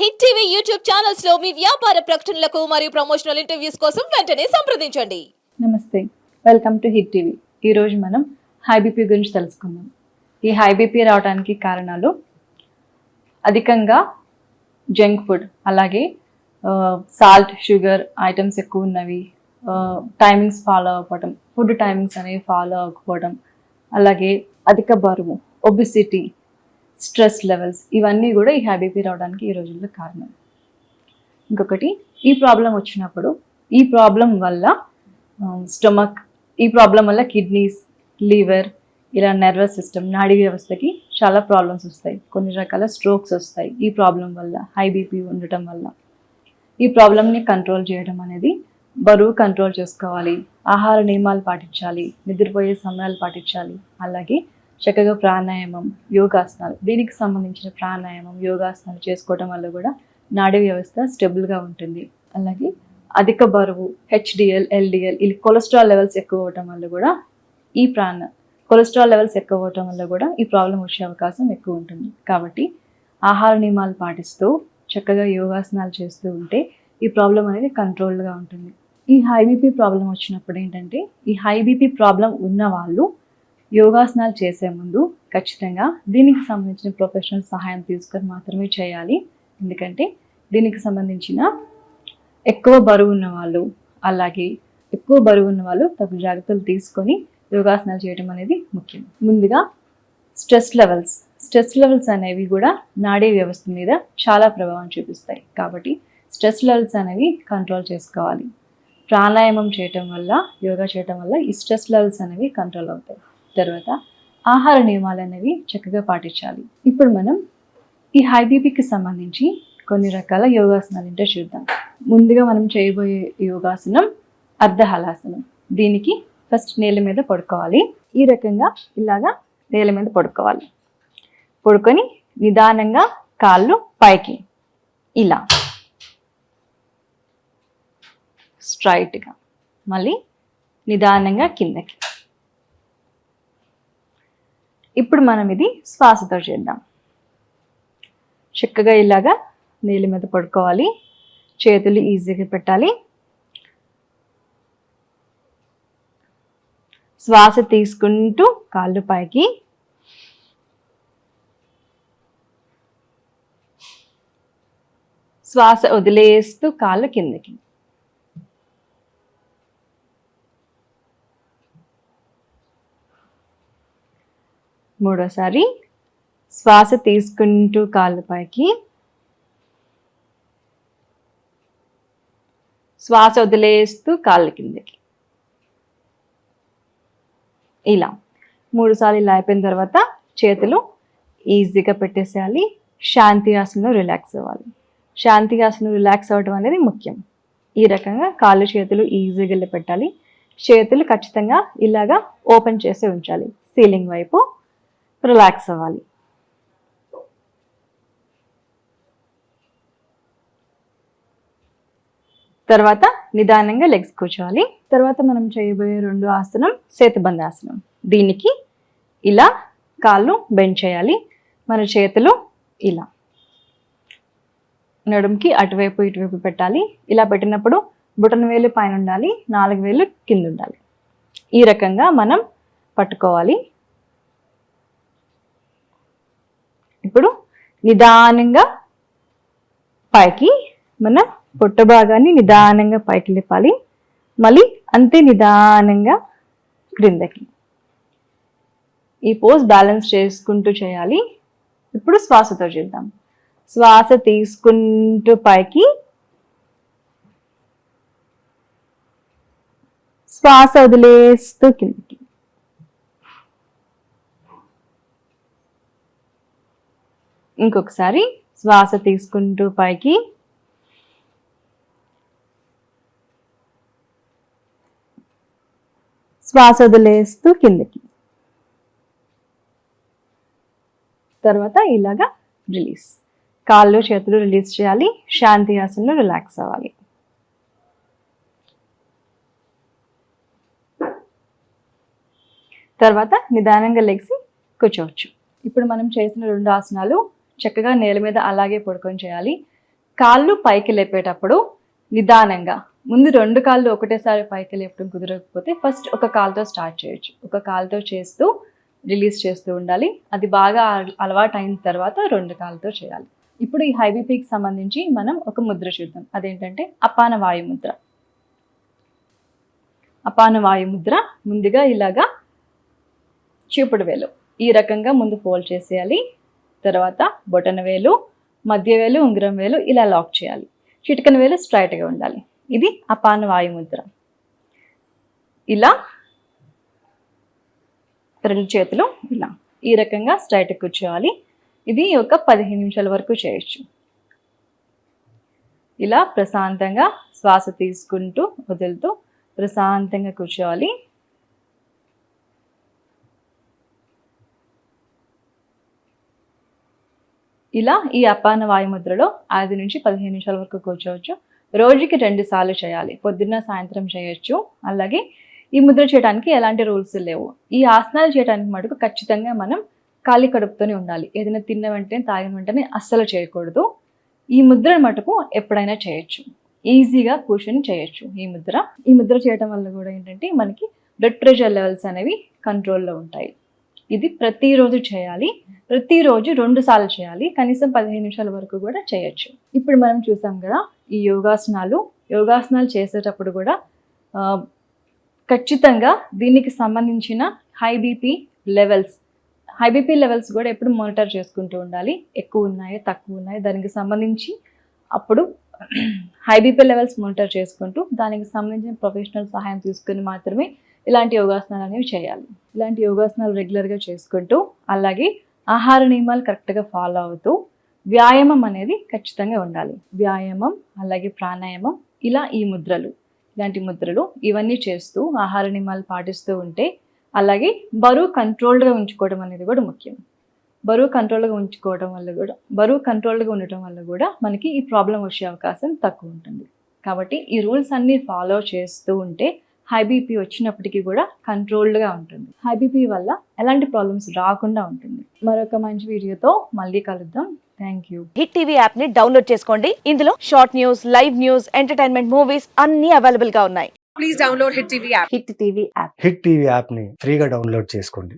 Hit TV YouTube ఛానల్స్లో మీ వ్యాపార ప్రకటనలకు మరియు ప్రమోషనల్ ఇంటర్వ్యూస్ కోసం వెంటనే సంప్రదించండి. నమస్తే. Welcome to hit TV. ఈరోజు మనం హై బీపీ గురించి తెలుసుకుందాం. ఈ హై బీపీ రావడానికి కారణాలు? అధికంగా జంక్ ఫుడ్ అలాగే సాల్ట్ షుగర్ ఐటమ్స్ ఎక్కువ ఉన్నవి టైమింగ్స్ ఫాలో అవ్వటం ఫుడ్ టైమింగ్స్ అనేవి ఫాలో అవ్వకపోవడం అలాగే అధిక బరువు ఒబిసిటీ స్ట్రెస్ లెవెల్స్ ఇవన్నీ కూడా ఈ హ్యాబీపీ రావడానికి ఈ రోజుల్లో కారణం. ఇంకొకటి ఈ ప్రాబ్లం వచ్చినప్పుడు ఈ ప్రాబ్లం వల్ల స్టమక్ ఈ ప్రాబ్లం వల్ల కిడ్నీస్ లివర్ ఇలా నర్వస్ సిస్టమ్ నాడీ వ్యవస్థకి చాలా ప్రాబ్లమ్స్ వస్తాయి. కొన్ని రకాల స్ట్రోక్స్ వస్తాయి ఈ ప్రాబ్లం వల్ల హై బీపీ ఉండటం వల్ల. ఈ ప్రాబ్లమ్ని కంట్రోల్ చేయడం అనేది బరువు కంట్రోల్ చేసుకోవాలి ఆహార నియమాలు పాటించాలి నిద్రపోయే సమయాలు పాటించాలి. అలాగే చక్కగా ప్రాణాయామం యోగాసనాలు దీనికి సంబంధించిన ప్రాణాయామం యోగాసనాలు చేసుకోవడం వల్ల కూడా నాడీ వ్యవస్థ స్టెబుల్గా ఉంటుంది. అలాగే అధిక బరువు హెచ్డిఎల్ ఎల్డిఎల్ ఇది కొలెస్ట్రాల్ లెవెల్స్ ఎక్కువ అవటం వల్ల కూడా ఈ ప్రాణ కొలెస్ట్రాల్ లెవెల్స్ ఎక్కువ అవటం వల్ల కూడా ఈ ప్రాబ్లం వచ్చే అవకాశం ఎక్కువ ఉంటుంది. కాబట్టి ఆహార నియమాలు పాటిస్తూ చక్కగా యోగాసనాలు చేస్తూ ఉంటే ఈ ప్రాబ్లం అనేది కంట్రోల్గా ఉంటుంది. ఈ హై బీపీ ప్రాబ్లం వచ్చినప్పుడు ఏంటంటే ఈ హై బీపీ ప్రాబ్లం ఉన్న వాళ్ళు యోగాసనాలు చేసే ముందు ఖచ్చితంగా దీనికి సంబంధించిన ప్రొఫెషనల్ సహాయం తీసుకొని మాత్రమే చేయాలి. ఎందుకంటే దీనికి సంబంధించిన ఎక్కువ బరువు ఉన్న వాళ్ళు అలాగే ఎక్కువ బరువు ఉన్న వాళ్ళు తగు జాగ్రత్తలు తీసుకొని యోగాసనాలు చేయడం అనేది ముఖ్యం. ముందుగా స్ట్రెస్ లెవెల్స్. స్ట్రెస్ లెవెల్స్ అనేవి కూడా నాడీ వ్యవస్థ మీద చాలా ప్రభావం చూపిస్తాయి. కాబట్టి స్ట్రెస్ లెవెల్స్ అనేవి కంట్రోల్ చేసుకోవాలి. ప్రాణాయామం చేయటం వల్ల యోగా చేయటం వల్ల ఈ స్ట్రెస్ లెవెల్స్ అనేవి కంట్రోల్ అవుతాయి. తర్వాత ఆహార నియమాలు అనేవి చక్కగా పాటించాలి. ఇప్పుడు మనం ఈ హై బీపీకి సంబంధించి కొన్ని రకాల యోగాసనాలు ఏంటో చూద్దాం. ముందుగా మనం చేయబోయే యోగాసనం అర్ధహలాసనం. దీనికి ఫస్ట్ నేల మీద పడుకోవాలి. ఈ రకంగా ఇలాగా నేల మీద పడుకోవాలి. పడుకొని నిదానంగా కాళ్ళు పైకి ఇలా స్ట్రైట్గా మళ్ళీ నిదానంగా కిందకి. ఇప్పుడు మనం ఇది శ్వాసతో చేద్దాం. చక్కగా ఇలాగా నీళ్ళ మీద పడుకోవాలి. చేతులు ఈజీగా పెట్టాలి. శ్వాస తీసుకుంటూ కాళ్ళు పైకి. శ్వాస వదిలేస్తూ కాళ్ళు కిందకి. మూడోసారి శ్వాస తీసుకుంటూ కాళ్ళు పైకి శ్వాస వదిలేస్తూ కాళ్ళ కిందకి. ఇలా మూడుసార్లు ఇలా అయిపోయిన తర్వాత చేతులు ఈజీగా పెట్టేసేయాలి. శాంతి ఆసనంలో రిలాక్స్ అవ్వాలి. శాంతి ఆసనం రిలాక్స్ అవ్వడం అనేది ముఖ్యం. ఈ రకంగా కాళ్ళు చేతులు ఈజీగా పెట్టాలి. చేతులు ఖచ్చితంగా ఇలాగా ఓపెన్ చేసి ఉంచాలి. సీలింగ్ వైపు రిలాక్స్ అవ్వాలి. తర్వాత నిదానంగా లెగ్స్ కూర్చోవాలి. తర్వాత మనం చేయబోయే రెండు ఆసనం సేతుబంధాసనం దీనికి ఇలా కాళ్ళు బెండ్ చేయాలి. మన చేతులు ఇలా. నడుముకి అటువైపు ఇటువైపు పెట్టాలి. ఇలా పెట్టినప్పుడు బుటన వేలు పైన ఉండాలి. నాలుగు వేలు కింద ఉండాలి. ఈ రకంగా మనం పట్టుకోవాలి. ఇప్పుడు నిదానంగా పైకి మన పొట్ట భాగాన్ని నిదానంగా పైకి లేపాలి. మళ్ళీ అంతే నిదానంగా క్రిందకి. ఈ పోజ్ బ్యాలెన్స్ చేసుకుంటూ చేయాలి. ఇప్పుడు శ్వాసతో చేద్దాం. శ్వాస తీసుకుంటూ పైకి. శ్వాస వదిలేస్తూ కిందకి. ఇంకొకసారి శ్వాస తీసుకుంటూ పైకి. శ్వాస వదిలేస్తూ కిందకి. తర్వాత ఇలాగా రిలీజ్ కాళ్ళు చేతులు రిలీజ్ చేయాలి. శాంతి ఆసనంలో రిలాక్స్ అవ్వాలి. తర్వాత నిదానంగా లెగ్సి కూర్చోవచ్చు. ఇప్పుడు మనం చేసిన రెండు ఆసనాలు చక్కగా నేల మీద అలాగే పడుకొని చేయాలి. కాళ్ళు పైకి లేపేటప్పుడు నిదానంగా ముందు రెండు కాళ్ళు ఒకటేసారి పైకి లేపడం కుదరకపోతే ఫస్ట్ ఒక కాలుతో స్టార్ట్ చేయొచ్చు. ఒక కాలుతో చేస్తూ రిలీజ్ చేస్తూ ఉండాలి. అది బాగా అల- అలవాటు అయిన తర్వాత రెండు కాళ్ళతో చేయాలి. ఇప్పుడు ఈ హై బీపీకి సంబంధించి మనం ఒక ముద్ర చూద్దాం. అదేంటంటే అపాన వాయు ముద్ర. అపాన వాయు ముద్ర ముందుగా ఇలాగా చూపుడు వేలు. ఈ రకంగా ముందు ఫోల్డ్ చేసేయాలి. తర్వాత బొటన వేలు మధ్య వేలు ఉంగరం వేలు ఇలా లాక్ చేయాలి. చిటికన వేలు స్ట్రైట్గా ఉండాలి. ఇది అపాన వాయు ముద్ర ఇలా రెండు చేతులు ఇలా ఈ రకంగా స్ట్రైట్ కూర్చోవాలి. ఇది ఒక పదిహేను నిమిషాల వరకు చేయొచ్చు. ఇలా ప్రశాంతంగా శ్వాస తీసుకుంటూ వదులుతూ ప్రశాంతంగా కూర్చోవాలి. ఇలా ఈ అపాన వాయుముద్రలో ఐదు నుంచి పదిహేను నిమిషాల వరకు కూర్చోవచ్చు. రోజుకి రెండు సార్లు చేయాలి. పొద్దున్న సాయంత్రం చేయొచ్చు. అలాగే ఈ ముద్ర చేయడానికి ఎలాంటి రూల్స్ లేవు. ఈ ఆసనాలు చేయడానికి మటుకు ఖచ్చితంగా మనం ఖాళీ కడుపుతోనే ఉండాలి. ఏదైనా తిన్న వెంటనే తాగిన వెంటనే అస్సలు చేయకూడదు. ఈ ముద్ర మటుకు ఎప్పుడైనా చేయొచ్చు. ఈజీగా కూర్చొని చేయొచ్చు ఈ ముద్ర. ఈ ముద్ర చేయడం వల్ల కూడా ఏంటంటే మనకి బ్లడ్ ప్రెషర్ లెవెల్స్ అనేవి కంట్రోల్లో ఉంటాయి. ఇది ప్రతిరోజు చేయాలి. ప్రతిరోజు రెండు సార్లు చేయాలి. కనీసం పదిహేను నిమిషాల వరకు కూడా చేయొచ్చు. ఇప్పుడు మనం చూసాం కదా ఈ యోగాసనాలు. యోగాసనాలు చేసేటప్పుడు కూడా ఖచ్చితంగా దీనికి సంబంధించిన high BP levels high BP levels కూడా ఎప్పుడు మానిటర్ చేసుకుంటూ ఉండాలి. ఎక్కువ ఉన్నాయి తక్కువ ఉన్నాయి దానికి సంబంధించి అప్పుడు హై బీపీ లెవెల్స్ మానిటర్ చేసుకుంటూ దానికి సంబంధించిన ప్రొఫెషనల్ సహాయం తీసుకుని మాత్రమే ఇలాంటి యోగాసనాలు అనేవి చేయాలి. ఇలాంటి యోగాసనాలు రెగ్యులర్గా చేసుకుంటూ అలాగే ఆహార నియమాలు కరెక్ట్గా ఫాలో అవుతూ వ్యాయామం అనేది ఖచ్చితంగా ఉండాలి. వ్యాయామం అలాగే ప్రాణాయామం ఇలా ఈ ముద్రలు ఇలాంటి ముద్రలు ఇవన్నీ చేస్తూ ఆహార నియమాలు పాటిస్తూ ఉంటే అలాగే బరువు కంట్రోల్డ్గా ఉంచుకోవడం అనేది కూడా ముఖ్యం. బరువు కంట్రోల్గా ఉంచుకోవడం వల్ల కూడా బరువు కంట్రోల్గా ఉండటం వల్ల కూడా మనకి ఈ ప్రాబ్లం వచ్చే అవకాశం తక్కువ ఉంటుంది. కాబట్టి ఈ రూల్స్ అన్నీ ఫాలో చేస్తూ ఉంటే హై బీపీ వచ్చినప్పటికీ కూడా కంట్రోల్డ్గా ఉంటుంది. హై బీపీ వల్ల ఎలాంటి ప్రాబ్లమ్స్ రాకుండా ఉంటుంది. మరొక మంచి వీడియోతో మళ్ళీ కలుద్దాం. థ్యాంక్ యూ హిట్ టీవీ యాప్ని డౌన్లోడ్ చేసుకోండి. ఇందులో short news live news entertainment movies అన్ని అవైలబుల్గా ఉన్నాయి. Please download Hit TV app. Hit TV app hit TV యాప్ని ఫ్రీగా డౌన్లోడ్ చేసుకోండి.